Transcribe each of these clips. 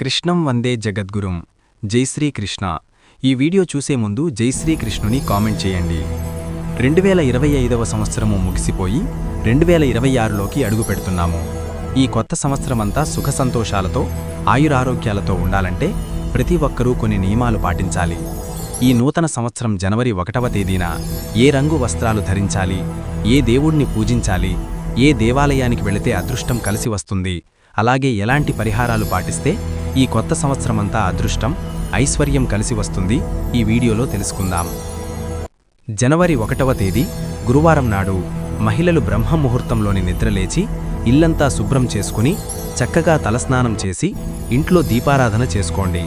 కృష్ణం వందే జగద్గురుం. జై శ్రీకృష్ణ ఈ వీడియో చూసే ముందు జై శ్రీకృష్ణుని కామెంట్ చేయండి. రెండు వేల ఇరవై ఐదవ సంవత్సరము ముగిసిపోయి రెండు వేల ఇరవై ఆరులోకి అడుగు పెడుతున్నాము. ఈ కొత్త సంవత్సరమంతా సుఖ సంతోషాలతో ఆయురారోగ్యాలతో ఉండాలంటే ప్రతి ఒక్కరూ కొన్ని నియమాలు పాటించాలి. ఈ నూతన సంవత్సరం జనవరి ఒకటవ తేదీన ఏ రంగు వస్త్రాలు ధరించాలి ఏ దేవుణ్ణి పూజించాలి ఏ దేవాలయానికి వెళితే అదృష్టం కలిసి వస్తుంది అలాగే ఎలాంటి పరిహారాలు పాటిస్తే ఈ కొత్త సంవత్సరమంతా అదృష్టం ఐశ్వర్యం కలిసి వస్తుంది. ఈ వీడియోలో తెలుసుకుందాం. జనవరి ఒకటవ తేదీ గురువారం నాడు మహిళలు బ్రహ్మముహూర్తంలోని నిద్రలేచి ఇల్లంతా శుభ్రం చేసుకుని చక్కగా తలస్నానం చేసి ఇంట్లో దీపారాధన చేసుకోండి.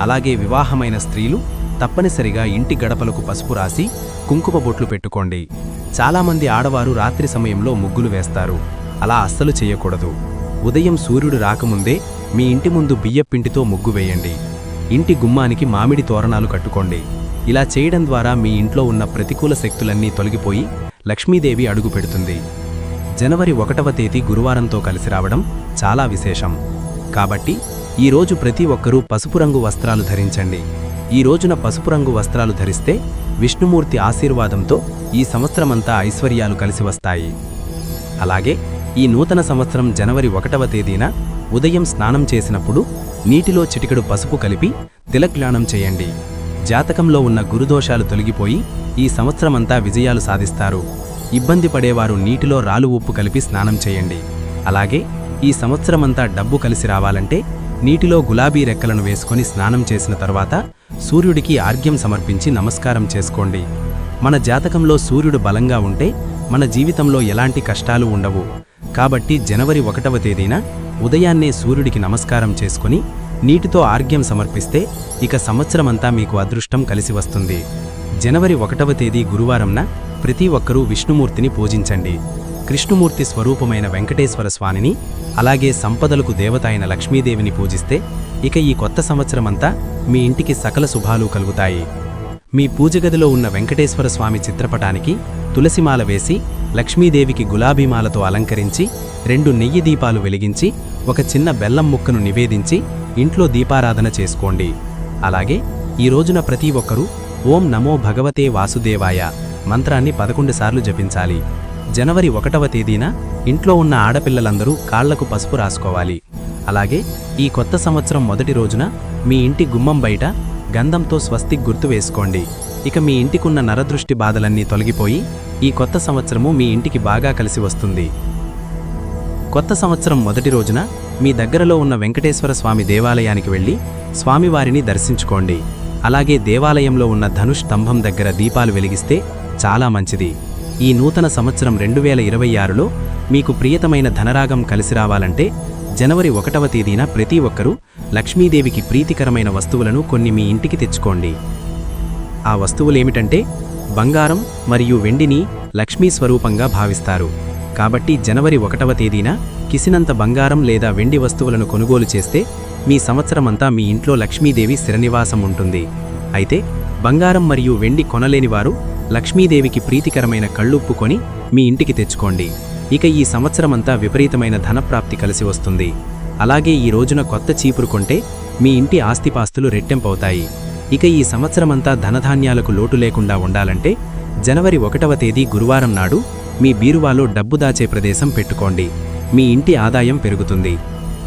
అలాగే వివాహమైన స్త్రీలు తప్పనిసరిగా ఇంటి గడపలకు పసుపు రాసి కుంకుమ బొట్లు పెట్టుకోండి. చాలామంది ఆడవారు రాత్రి సమయంలో ముగ్గులు వేస్తారు. అలా అస్సలు చేయకూడదు. ఉదయం సూర్యుడు రాకముందే మీ ఇంటి ముందు బియ్యపిండితో ముగ్గు వేయండి. ఇంటి గుమ్మానికి మామిడి తోరణాలు కట్టుకోండి. ఇలా చేయడం ద్వారా మీ ఇంట్లో ఉన్న ప్రతికూల శక్తులన్నీ తొలగిపోయి లక్ష్మీదేవి అడుగు పెడుతుంది. జనవరి ఒకటవ తేదీ గురువారంతో కలిసి రావడం చాలా విశేషం. కాబట్టి ఈ రోజు ప్రతి ఒక్కరూ పసుపు రంగు వస్త్రాలు ధరించండి. ఈ రోజున పసుపు రంగు వస్త్రాలు ధరిస్తే విష్ణుమూర్తి ఆశీర్వాదంతో ఈ సంవత్సరమంతా ఐశ్వర్యాలు కలిసి వస్తాయి. అలాగే ఈ నూతన సంవత్సరం జనవరి ఒకటవ తేదీన ఉదయం స్నానం చేసినప్పుడు నీటిలో చిటికెడు పసుపు కలిపి తిలక్లానం చేయండి. జాతకంలో ఉన్న గురుదోషాలు తొలగిపోయి ఈ సంవత్సరమంతా విజయాలు సాధిస్తారు. ఇబ్బంది పడేవారు నీటిలో రాలు ఉప్పు కలిపి స్నానం చేయండి. అలాగే ఈ సంవత్సరమంతా డబ్బు కలిసి రావాలంటే నీటిలో గులాబీ రెక్కలను వేసుకొని స్నానం చేసిన తర్వాత సూర్యుడికి ఆర్గ్యం సమర్పించి నమస్కారం చేసుకోండి. మన జాతకంలో సూర్యుడు బలంగా ఉంటే మన జీవితంలో ఎలాంటి కష్టాలు ఉండవు. కాబట్టి జనవరి ఒకటవ తేదీన ఉదయాన్నే సూర్యుడికి నమస్కారం చేసుకుని నీటితో ఆర్గ్యం సమర్పిస్తే ఇక సంవత్సరమంతా మీకు అదృష్టం కలిసి వస్తుంది. జనవరి ఒకటవ తేదీ గురువారంన ప్రతి ఒక్కరూ విష్ణుమూర్తిని పూజించండి. కృష్ణుమూర్తి స్వరూపమైన వెంకటేశ్వర స్వామిని అలాగే సంపదలకు దేవత అయిన లక్ష్మీదేవిని పూజిస్తే ఇక ఈ కొత్త సంవత్సరమంతా మీ ఇంటికి సకల శుభాలు కలుగుతాయి. మీ పూజగదిలో ఉన్న వెంకటేశ్వర స్వామి చిత్రపటానికి తులసిమాల వేసి లక్ష్మీదేవికి గులాబీమాలతో అలంకరించి రెండు నెయ్యి దీపాలు వెలిగించి ఒక చిన్న బెల్లం ముక్కను నివేదించి ఇంట్లో దీపారాధన చేసుకోండి. అలాగే ఈ రోజున ప్రతి ఒక్కరూ ఓం నమో భగవతే వాసుదేవాయ మంత్రాన్ని పదకొండు సార్లు జపించాలి. జనవరి ఒకటవ తేదీన ఇంట్లో ఉన్న ఆడపిల్లలందరూ కాళ్ళకు పసుపు రాసుకోవాలి. అలాగే ఈ కొత్త సంవత్సరం మొదటి రోజున మీ ఇంటి గుమ్మం బయట గంధంతో స్వస్తిక్ గుర్తు వేసుకోండి. ఇక మీ ఇంటికున్న నరదృష్టి బాధలన్నీ తొలగిపోయి ఈ కొత్త సంవత్సరము మీ ఇంటికి బాగా కలిసి వస్తుంది. కొత్త సంవత్సరం మొదటి రోజున మీ దగ్గరలో ఉన్న వెంకటేశ్వర స్వామి దేవాలయానికి వెళ్ళి స్వామివారిని దర్శించుకోండి. అలాగే దేవాలయంలో ఉన్న ధనుష్ స్తంభం దగ్గర దీపాలు వెలిగిస్తే చాలా మంచిది. ఈ నూతన సంవత్సరం రెండు వేల ఇరవై ఆరులో మీకు ప్రియతమైన ధనరాగం కలిసి రావాలంటే జనవరి ఒకటవ తేదీన ప్రతి ఒక్కరూ లక్ష్మీదేవికి ప్రీతికరమైన వస్తువులను కొన్ని మీ ఇంటికి తెచ్చుకోండి. ఆ వస్తువులేమిటంటే బంగారం మరియు వెండిని లక్ష్మీ స్వరూపంగా భావిస్తారు. కాబట్టి జనవరి ఒకటవ తేదీన కిసినంత బంగారం లేదా వెండి వస్తువులను కొనుగోలు చేస్తే మీ సంవత్సరమంతా మీ ఇంట్లో లక్ష్మీదేవి స్థిరనివాసం ఉంటుంది. అయితే బంగారం మరియు వెండి కొనలేనివారు లక్ష్మీదేవికి ప్రీతికరమైన కళ్ళుప్పు కొని మీ ఇంటికి తెచ్చుకోండి. ఇక ఈ సంవత్సరమంతా విపరీతమైన ధనప్రాప్తి కలిసి వస్తుంది. అలాగే ఈ రోజున కొత్త చీపురు కొంటే మీ ఇంటి ఆస్తిపాస్తులు రెట్టెంపవుతాయి. ఇక ఈ సంవత్సరమంతా ధనధాన్యాలకు లోటు లేకుండా ఉండాలంటే జనవరి ఒకటవ తేదీ గురువారం నాడు మీ బీరువాలో డబ్బు దాచే ప్రదేశం పెట్టుకోండి. మీ ఇంటి ఆదాయం పెరుగుతుంది.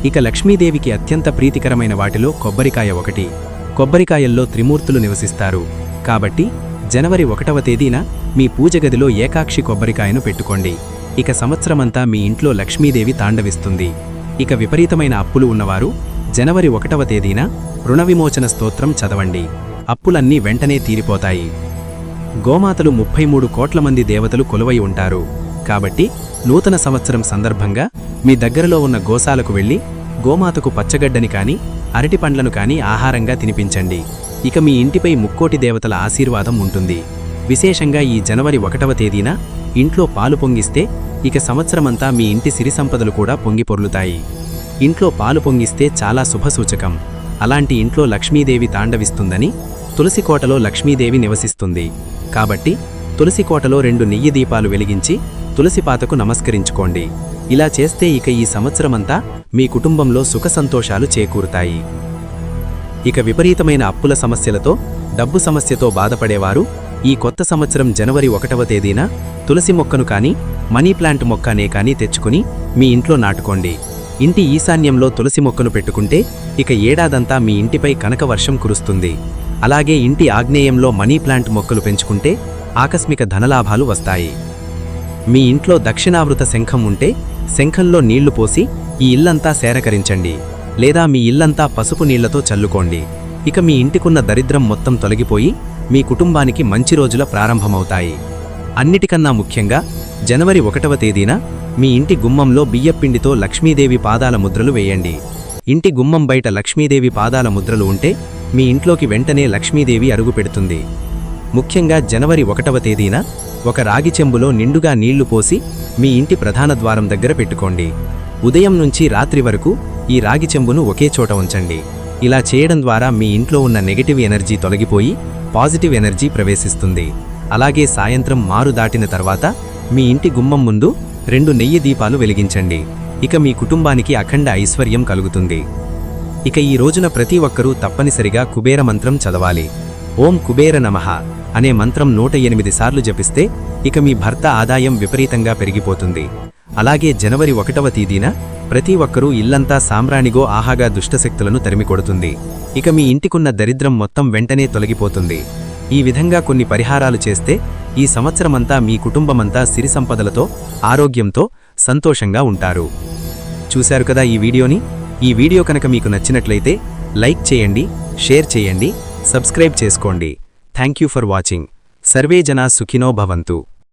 ఇక లక్ష్మీదేవికి అత్యంత ప్రీతికరమైన వాటిలో కొబ్బరికాయ ఒకటి. కొబ్బరికాయల్లో త్రిమూర్తులు నివసిస్తారు. కాబట్టి జనవరి ఒకటవ తేదీన మీ పూజగదిలో ఏకాక్షి కొబ్బరికాయను పెట్టుకోండి. ఇక సంవత్సరమంతా మీ ఇంట్లో లక్ష్మీదేవి తాండవిస్తుంది. ఇక విపరీతమైన అప్పులు ఉన్నవారు జనవరి ఒకటవ తేదీన రుణ విమోచన స్తోత్రం చదవండి. అప్పులన్నీ వెంటనే తీరిపోతాయి. గోమాతలు ముప్పై మూడు కోట్ల మంది దేవతలు కొలువై ఉంటారు. కాబట్టి నూతన సంవత్సరం సందర్భంగా మీ దగ్గరలో ఉన్న గోశాలకు వెళ్ళి గోమాతకు పచ్చగడ్డని కాని అరటి పండ్లను కాని ఆహారంగా తినిపించండి. ఇక మీ ఇంటిపై ముక్కోటి దేవతల ఆశీర్వాదం ఉంటుంది. విశేషంగా ఈ జనవరి ఒకటవ తేదీన ఇంట్లో పాలు పొంగిస్తే ఇక సంవత్సరమంతా మీ ఇంటి సిరి సంపదలు కూడా పొంగిపొర్లుతాయి ఇంట్లో పాలు పొంగిస్తే చాలా శుభసూచకం. అలాంటి ఇంట్లో లక్ష్మీదేవి తాండవిస్తుందని తులసికోటలో లక్ష్మీదేవి నివసిస్తుంది. కాబట్టి తులసికోటలో రెండు నెయ్యి దీపాలు వెలిగించి తులసిపాతకు నమస్కరించుకోండి. ఇలా చేస్తే ఇక ఈ సంవత్సరమంతా మీ కుటుంబంలో సుఖ సంతోషాలు చేకూరుతాయి. ఇక విపరీతమైన అప్పుల సమస్యలతో డబ్బు సమస్యతో బాధపడేవారు ఈ కొత్త సంవత్సరం జనవరి ఒకటవ తేదీన తులసి మొక్కను కానీ మనీ ప్లాంట్ మొక్కనే కానీ తెచ్చుకుని మీ ఇంట్లో నాటుకోండి. ఇంటి ఈశాన్యంలో తులసి మొక్కను పెట్టుకుంటే ఇక ఏడాదంతా మీ ఇంటిపై కనక వర్షం కురుస్తుంది. అలాగే ఇంటి ఆగ్నేయంలో మనీ ప్లాంట్ మొక్కలు పెంచుకుంటే ఆకస్మిక ధనలాభాలు వస్తాయి. మీ ఇంట్లో దక్షిణావృత శంఖం ఉంటే శంఖంలో నీళ్ళు పోసి ఈ ఇల్లంతా సేరకరించండి లేదా మీ ఇల్లంతా పసుపు నీళ్ళతో చల్లుకోండి. ఇక మీ ఇంటికున్న దరిద్రం మొత్తం తొలగిపోయి మీ కుటుంబానికి మంచి రోజుల ప్రారంభమవుతాయి. అన్నిటికన్నా ముఖ్యంగా జనవరి ఒకటవ తేదీన మీ ఇంటి గుమ్మంలో బియ్యపిండితో లక్ష్మీదేవి పాదాల ముద్రలు వేయండి. ఇంటి గుమ్మం బయట లక్ష్మీదేవి పాదాల ముద్రలు ఉంటే మీ ఇంట్లోకి వెంటనే లక్ష్మీదేవి అరుగు పెడుతుంది. ముఖ్యంగా జనవరి ఒకటవ తేదీన ఒక రాగి చెంబులో నిండుగా నీళ్ళు పోసి మీ ఇంటి ప్రధాన ద్వారం దగ్గర పెట్టుకోండి. ఉదయం నుంచి రాత్రి వరకు ఈ రాగి చెంబును ఒకే చోట ఉంచండి. ఇలా చేయడం ద్వారా మీ ఇంట్లో ఉన్న నెగటివ్ ఎనర్జీ తొలగిపోయి పాజిటివ్ ఎనర్జీ ప్రవేశిస్తుంది. అలాగే సాయంత్రం మారు దాటిన తర్వాత మీ ఇంటి గుమ్మం ముందు రెండు నెయ్యి దీపాలు వెలిగించండి. ఇక మీ కుటుంబానికి అఖండ ఐశ్వర్యం కలుగుతుంది. ఇక ఈ రోజున ప్రతి ఒక్కరూ తప్పనిసరిగా కుబేర మంత్రం చదవాలి. ఓం కుబేర నమః అనే మంత్రం నూట ఎనిమిది సార్లు జపిస్తే ఇక మీ భర్త ఆదాయం విపరీతంగా పెరిగిపోతుంది. అలాగే జనవరి ఒకటవ తేదీన ప్రతి ఒక్కరూ ఇల్లంతా సామ్రాణిగో ఆహాగా దుష్టశక్తులను తరిమికొడుతుంది. ఇక మీ ఇంటికున్న దరిద్రం మొత్తం వెంటనే తొలగిపోతుంది. ఈ విధంగా కొన్ని పరిహారాలు చేస్తే ఈ సంవత్సరమంతా మీ కుటుంబమంతా సిరి సంపదలతో ఆరోగ్యంతో సంతోషంగా ఉంటారు. చూశారు కదా ఈ వీడియోని? ఈ వీడియో కనుక మీకు నచ్చినట్లయితే లైక్ చేయండి షేర్ చేయండి సబ్స్క్రైబ్ చేసుకోండి. Thank you for watching. Survey జనా సుఖినో భవంతు.